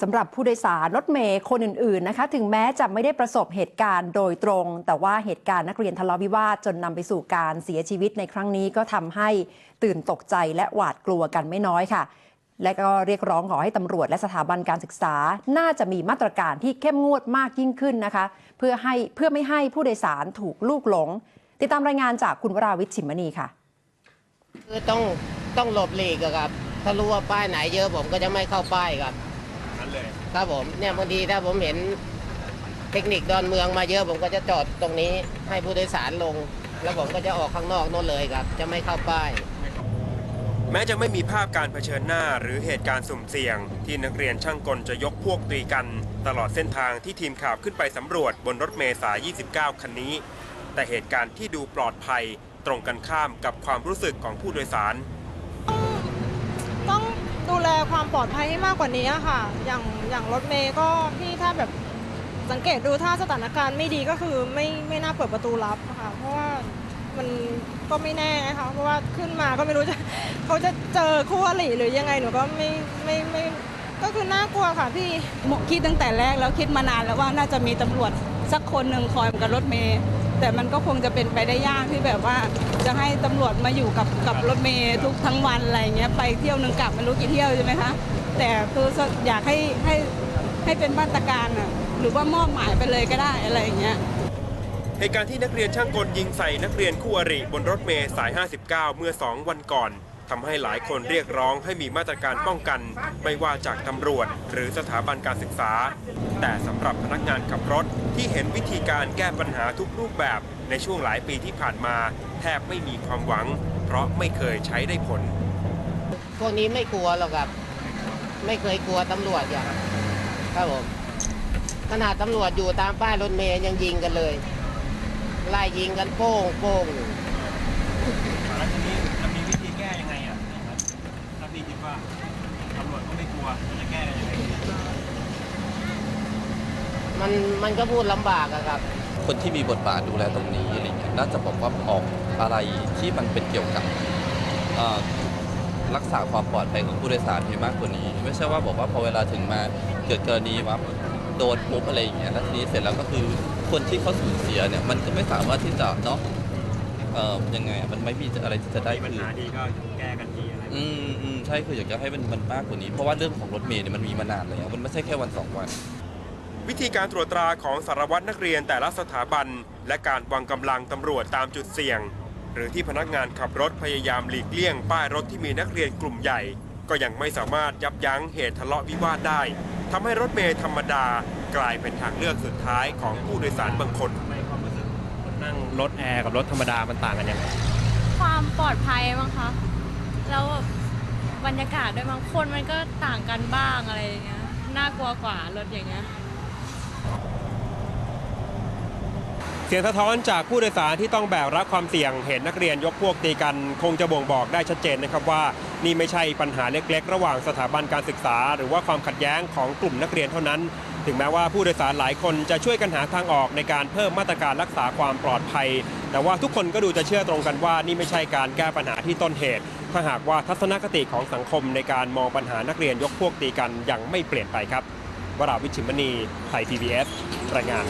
สำหรับผู้โดยสารรถเมย์คนอื่นๆนะคะ ถึงแม้จะไม่ได้ประสบเหตุการณ์โดยตรง แต่ว่าเหตุการณ์นักเรียนทะเลาะวิวาทจนนำไปสู่การเสียชีวิตในครั้งนี้ก็ทำให้ตื่นตกใจและหวาดกลัวกันไม่น้อยค่ะ และก็เรียกร้องขอให้ตำรวจและสถาบันการศึกษา น่าจะมีมาตรการที่เข้มงวดมากยิ่งขึ้นนะคะ เพื่อให้เพื่อไม่ให้ผู้โดยสารถูกลูกหลง ติดตามรายงานจากคุณวราวิทย์ชิมณีค่ะคือต้องต้องหลบหลีกครับถ้ารู้ว่าป้ายไหนเยอะผมก็จะไม่เข้าป้ายครับ เลย ครับผมเนี่ยบางทีถ้าผมเห็นเทคนิคดอนเมืองมาเยอะผมก็จะจอดตรงนี้ให้ผู้โดยสารลง แล้วผมก็จะออกข้างนอกโน่นเลยครับ จะไม่เข้าป้าย แม้จะไม่มีภาพการเผชิญหน้าหรือเหตุการณ์สุ่มเสี่ยง ที่นักเรียนช่างกลจะยกพวกตีกัน ตลอดเส้นทางที่ทีมข่าวขึ้นไปสำรวจบนรถเมล์สาย29 คันนี้ แต่เหตุการณ์ที่ดูปลอดภัยตรงกันข้ามกับความรู้สึกของผู้โดยสาร ปลอดภัยให้มากกว่านี้อะค่ะ อย่างอย่างรถเมย์ก็พี่ถ้าแบบสังเกตดูถ้าสถานการณ์ไม่ดีก็คือไม่ไม่น่าเปิดประตูรับค่ะ เพราะว่ามันก็ไม่แน่นะคะเพราะว่าขึ้นมาก็ไม่รู้จะเขาจะเจอคู่อริหรือยังไงหนูก็ไม่ไม่ไม่ก็คือน่ากลัวค่ะพี่คิดตั้งแต่แรกแล้วคิดมานานแล้วว่าน่าจะมีตำรวจสักคนหนึ่งคอยกับรถเมย์ แต่มันก็คงจะเป็นไปได้ยากที่แบบว่าจะให้ตำรวจมาอยู่กับกับรถเมย์ทุกทั้งวันอะไรเงี้ยไปเที่ยวหนึ่งกลับไม่รู้กี่เที่ยวใช่ไหมคะแต่คืออยากให้ให้ให้เป็นมาตรการอะหรือว่ามอบหมายไปเลยก็ได้อะไรอย่างเงี้ยเหตุการณ์ที่นักเรียนช่างกลยิงใส่นักเรียนคู่อริบนรถเมย์สาย 59 เมื่อ 2 วันก่อน ทำให้หลายคนเรียกร้องให้มีมาตรการป้องกัน ไม่ว่าจากตำรวจหรือสถาบันการศึกษา แต่สำหรับพนักงานขับรถที่เห็นวิธีการแก้ปัญหาทุกรูปแบบในช่วงหลายปีที่ผ่านมา แทบไม่มีความหวัง เพราะไม่เคยใช้ได้ผล พวกนี้ไม่กลัวหรอกครับ ไม่เคยกลัวตำรวจอย่างครับผมขนาดตำรวจอยู่ตามป้ายรถเมย์ยังยิงกันเลยไล่ยิงกันโป้งโป้งอยู่ แล้วทีนี้จะมีวิธีแก้ยังไงอะถ้าพี่คิดว่าตำรวจก็ไม่กลัวจะแก้ยังไง มันมันก็พูดลำบากอะครับ คนที่มีบทบาทดูแลตรงนี้อะไรเงี้ยน่าจะบอกว่าออกอะไรที่มันเป็นเกี่ยวกับเอ่อรักษาความปลอดภัยของผู้โดยสารให้มากกว่านี้ ไม่ใช่ว่าบอกว่าพอเวลาถึงมาเกิดกรณีว่าโดนปุ๊บอะไรอย่างเงี้ยแล้วทีนี้เสร็จแล้วก็คือคนที่เขาสูญเสียเนี่ยมันก็ไม่สามารถที่จะเนาะเอ่อยังไงอะมันไม่มีอะไรที่จะได้ปัญคืนหาดีก็แก้กันทีอะไรอืมอืมใช่คืออยากจะให้มันมันมากกว่านี้เพราะว่าเรื่องของรถเมล์เนี่ยมันมีมานานแล้วมันไม่ใช่แค่วันสองวัน วิธีการตรวจตราของสารวัตรนักเรียนแต่ละสถาบัน และการวางกำลังตำรวจตามจุดเสี่ยง หรือที่พนักงานขับรถพยายามหลีกเลี่ยงป้ายรถที่มีนักเรียนกลุ่มใหญ่ ก็ยังไม่สามารถยับยั้งเหตุทะเลาะวิวาทได้ทำให้รถเมล์ธรรมดากลายเป็นทางเลือกสุดท้ายของผู้โดยสารบางคนนั่งรถแอร์กับรถธรรมดามันต่างกันยังไงความปลอดภัยมั้งคะ แล้วแบบบรรยากาศด้วยมั้งคนมันก็ต่างกันบ้างอะไรอย่างเงี้ย น่ากลัวกว่ารถอย่างเงี้ย เสียงสะท้อนจากผู้โดยสารที่ต้องแบกรับความเสี่ยงเห็นนักเรียนยกพวกตีกัน คงจะบ่งบอกได้ชัดเจนนะครับว่า นี่ไม่ใช่ปัญหาเล็กๆ ระหว่างสถาบันการศึกษา หรือว่าความขัดแย้งของกลุ่มนักเรียนเท่านั้น ถึงแม้ว่าผู้โดยสารหลายคนจะช่วยกันหาทางออกในการเพิ่มมาตรการรักษาความปลอดภัย แต่ว่าทุกคนก็ดูจะเชื่อตรงกันว่า นี่ไม่ใช่การแก้ปัญหาที่ต้นเหตุถ้าหากว่าทัศนคติของสังคมในการมองปัญหานักเรียนยกพวกตีกันยังไม่เปลี่ยนไปครับวราวิชิมณีไทย PBS รายงาน